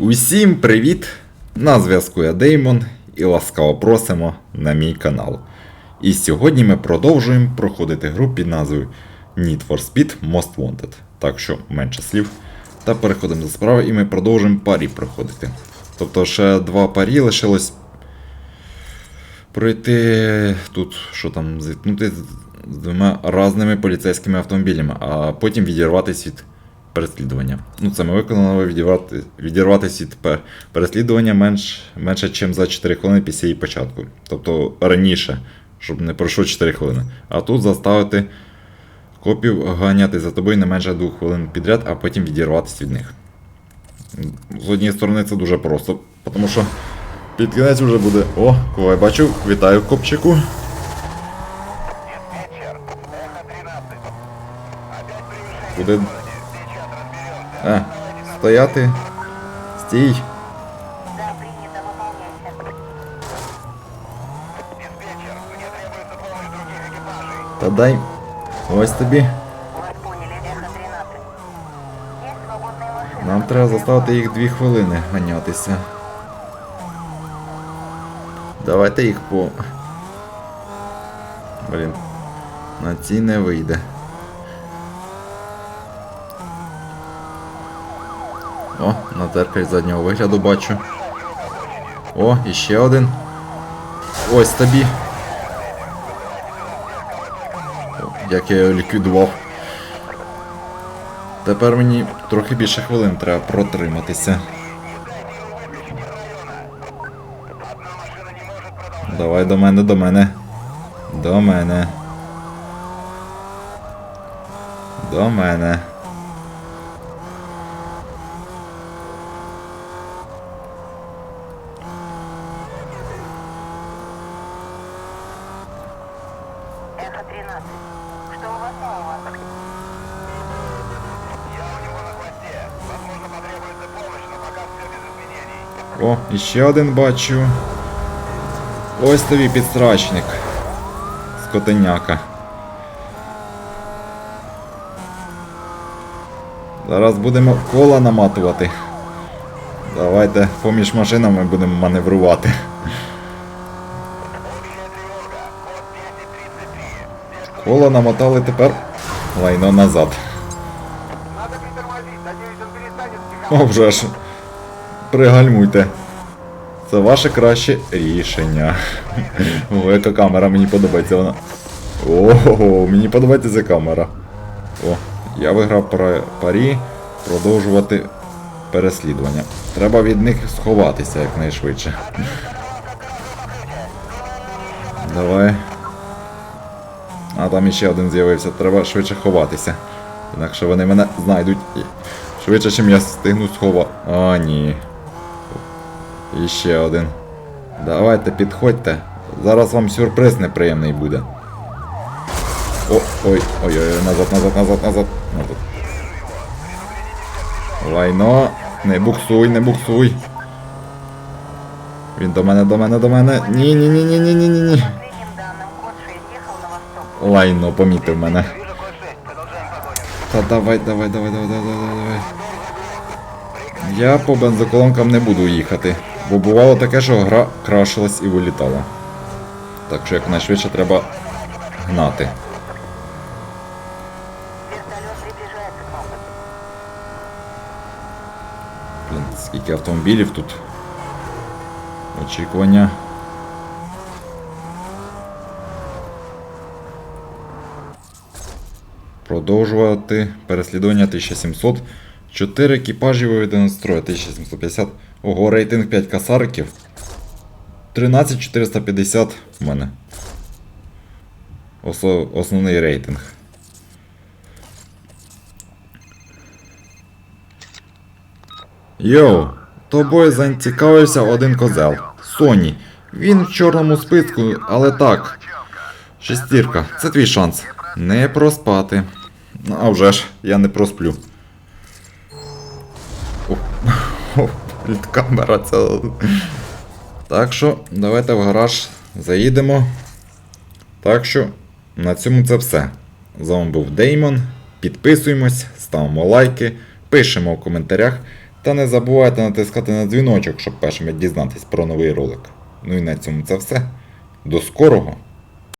Усім привіт! На зв'язку я Деймон і ласкаво просимо на мій канал. І сьогодні ми продовжуємо проходити гру під назвою Need for Speed Most Wanted. Так що менше слів. Та переходимо до справи і ми продовжуємо парі проходити. Тобто ще два парі лишилось пройти тут, що там, зіткнути з двома разними поліцейськими автомобілями, а потім відірватися від переслідування. Ну, це ми виконали відірвати, відірватися від пер- переслідування менш, менше, ніж за 4 хвилини після її початку. Тобто раніше, щоб не пройшло 4 хвилини. А тут заставити копів ганяти за тобою не менше 2 хвилин підряд, а потім відірватися від них. З однієї сторони це дуже просто, тому що під кінець вже буде. О, кого я бачу, вітаю копчику. Буде. А, стояти. Стій. Да, принято, выполняйте. Та дай. Ось тобі. Вас поняли, Эхо 13. Есть свободные машины. Нам треба заставити їх дві хвилини ганятися. Давайте їх по. Блін. На цій не вийде. О, на дзеркалі заднього вигляду бачу. О, іще один. Ось тобі. Як я його ліквідував. Тепер мені трохи більше хвилин треба протриматися. Давай до мене, до мене. До мене. До мене. 13. Что у вас нового? О, іще один бачу. Ось тобі підстрачник. Скотеняка. Зараз будемо кола наматувати. Давайте поміж машинами будемо маневрувати. Коло намотали тепер лайно назад. О, вже ж. Пригальмуйте. Це ваше краще рішення. О, яка камера, мені подобається вона. Ого, мені подобається ця камера. О, я виграв парі продовжувати переслідування. Треба від них сховатися якнайшвидше. Давай. А там іще один з'явився, треба швидше ховатися. Інакше вони мене знайдуть і швидше, ніж я встигну сховати. А, ні. І ще один. Давайте, підходьте. Зараз вам сюрприз неприємний буде. О, ой, ой, ой, назад, назад, назад, назад. назад. Лайно, не буксуй, не буксуй. Він до мене, до мене, до мене. Ні, Лайно помітив мене. Вижу код 6, продолжаем погоню. Та давай, давай, давай, давай, давай, давай, давай. Я по бензоколонкам не буду їхати, бо бувало таке, що гра крашилась і вилітала. Так що якнайшвидше треба гнати. Блін, скільки автомобілів тут. Очікування. Продовжувати переслідування 1700. 4 екіпажі виведено з строю 1750. Ого, рейтинг 5 касариків. 13450 в мене. Осо- основний рейтинг. Йоу, тобою зацікавився один козел. Соні. Він в чорному списку, але так. Шестірка, це твій шанс. Не проспати. А вже ж, я не просплю. О, о. Так що, давайте в гараж заїдемо. Так що, на цьому це все. З вами був Деймон. Підписуємось, ставимо лайки, пишемо в коментарях, Та не забувайте натискати на дзвіночок, щоб першими дізнатись про новий ролик. Ну і на цьому це все. До скорого!